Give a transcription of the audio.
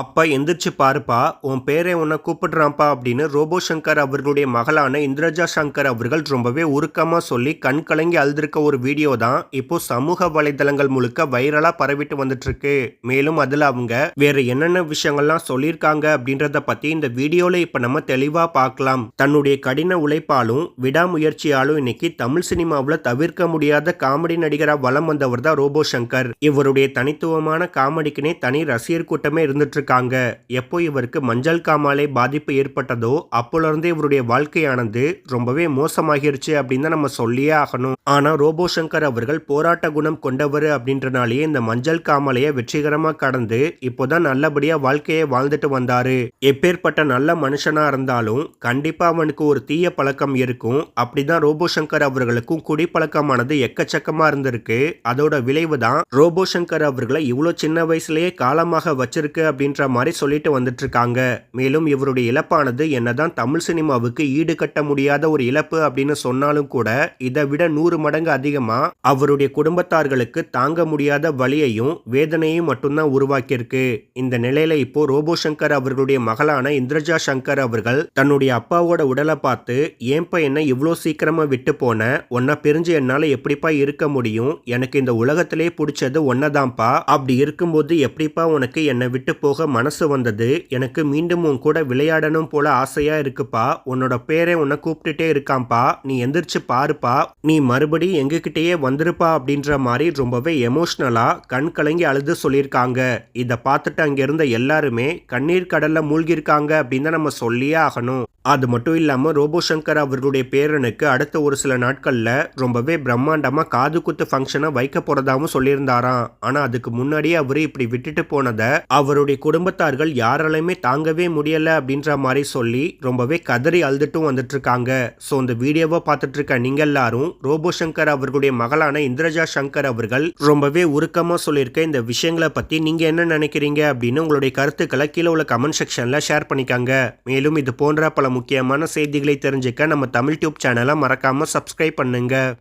அப்பா எந்திரிச்சு பாருப்பா உன் பேரை உன்னை கூப்பிடுறான்ப்பா அப்படின்னு ரோபோ சங்கர் அவர்களுடைய மகளான இந்திரஜா சங்கர் அவர்கள் ரொம்பவே உருக்கமாக சொல்லி கண் கலங்கி அழுதுருக்க ஒரு வீடியோ தான் இப்போ சமூக வலைதளங்கள் முழுக்க வைரலாக பரவிட்டு வந்துட்டுருக்கு. மேலும் அதில் அவங்க வேற என்னென்ன விஷயங்கள்லாம் சொல்லியிருக்காங்க அப்படின்றத பற்றி இந்த வீடியோவில் இப்போ நம்ம தெளிவாக பார்க்கலாம். தன்னுடைய கடின உழைப்பாலும் விடாமுயற்சியாலும் இன்னைக்கு தமிழ் சினிமாவில் தவிர்க்க முடியாத காமெடி நடிகராக வலம் வந்தவர் தான் ரோபோ சங்கர். இவருடைய தனித்துவமான காமெடிக்குனே தனி ரசிகர் கூட்டமே இருந்துட்டு இருக்காங்க எப்போ இவருக்கு மஞ்சள் காமாலை பாதிப்பு ஏற்பட்டதோ அப்போலருந்தே இவருடைய வாழ்க்கையானது ரொம்பவே மோசமாகிருச்சு அப்படின்னு தான் நம்ம சொல்லியே ஆகணும். ஆனால் ரோபோ சங்கர் அவர்கள் போராட்ட குணம் கொண்டவர் அப்படின்றனாலேயே இந்த மஞ்சள் காமாலையை வெற்றிகரமாக கடந்து இப்போதான் நல்லபடியா வாழ்க்கையை வாழ்ந்துட்டு வந்தாரு. எப்பேற்பட்ட நல்ல மனுஷனா இருந்தாலும் கண்டிப்பா அவனுக்கு ஒரு தீய பழக்கம் இருக்கும். அப்படிதான் ரோபோ சங்கர் அவர்களுக்கும் குடிப்பழக்கமானது எக்கச்சக்கமா இருந்திருக்கு. அதோட விளைவு தான் ரோபோ சங்கர் அவர்களை இவ்வளோ சின்ன வயசுலயே காலமாக வச்சிருக்கு அப்படின்னு அப்படின்ற மாதிரி சொல்லிட்டு வந்துட்டு இருக்காங்க மேலும் இவருடைய இழப்பானது என்னதான் தமிழ் சினிமாவுக்கு ஈடுகட்ட முடியாத ஒரு இழப்பு அப்படின்னு சொன்னாலும் கூட இதை விட நூறு மடங்கு அதிகமா அவருடைய குடும்பத்தார்களுக்கு தாங்க முடியாத வழியையும் வேதனையும் மட்டும்தான் உருவாக்கியிருக்கு. இந்த நிலையில இப்போ ரோபோ சங்கர் அவர்களுடைய மகளான இந்திரஜா சங்கர் அவர்கள் தன்னுடைய அப்பாவோட உடலை பார்த்து ஏன்பா என்ன இவ்வளோ சீக்கிரமா விட்டு போன? உன்னை பிரிஞ்சு என்னால எப்படிப்பா இருக்க முடியும்? எனக்கு இந்த உலகத்திலே பிடிச்சது ஒன்னதான்ப்பா அப்படி இருக்கும்போது எப்படிப்பா உனக்கு என்னை விட்டு போக மனசு வந்தது. எனக்கு மீண்டும் உன் கூட விளையாடணும் போல ஆசையா இருக்குப்பா. உன்னோட பேரை உன்னை கூப்பிட்டுட்டே இருக்காம்ப்பா நீ எந்திரிச்சு பாருப்பா. நீ மறுபடியும் எங்ககிட்டயே வந்துருப்பா அப்படின்ற மாதிரி ரொம்பவே எமோஷ்னலா கண் கலங்கி அழுது சொல்லியிருக்காங்க. இதை பார்த்துட்டு அங்கே இருந்த எல்லாருமே கண்ணீர் கடல்ல மூழ்கியிருக்காங்க அப்படின்னு தான் நம்ம சொல்லியே ஆகணும். அது மட்டும் இல்லாமல் ரோபோ சங்கர் அவர்களுடைய பேரனுக்கு அடுத்த ஒரு சில நாட்களில் ரொம்பவே பிரம்மாண்டமாக காது குத்து ஃபங்க்ஷனை வைக்க போகிறதாகவும் சொல்லியிருந்தாராம். ஆனால் அதுக்கு முன்னாடியே அவர் இப்படி விட்டுட்டு போனதை அவருடைய குடும்பத்தார்கள் யாராலையுமே தாங்கவே முடியலை அப்படின்ற மாதிரி சொல்லி ரொம்பவே கதறி அழுதுட்டும் வந்துட்டு இருக்காங்க ஸோ இந்த வீடியோவை பார்த்துட்டு இருக்க எல்லாரும் ரோபோ சங்கர் அவர்களுடைய மகளான இந்திரஜா சங்கர் அவர்கள் ரொம்பவே உருக்கமாக சொல்லியிருக்க இந்த விஷயங்களை பற்றி நீங்கள் என்ன நினைக்கிறீங்க அப்படின்னு உங்களுடைய கருத்துக்களை கீழே உள்ள கமெண்ட் செக்ஷனில் ஷேர் பண்ணிக்காங்க. மேலும் இது போன்ற பல முக்கியமான செய்திகளை தெரிஞ்சுக்க நம்ம தமிழ் டியூப் சேனலை மறக்காமல் சப்ஸ்கிரைப் பண்ணுங்கள்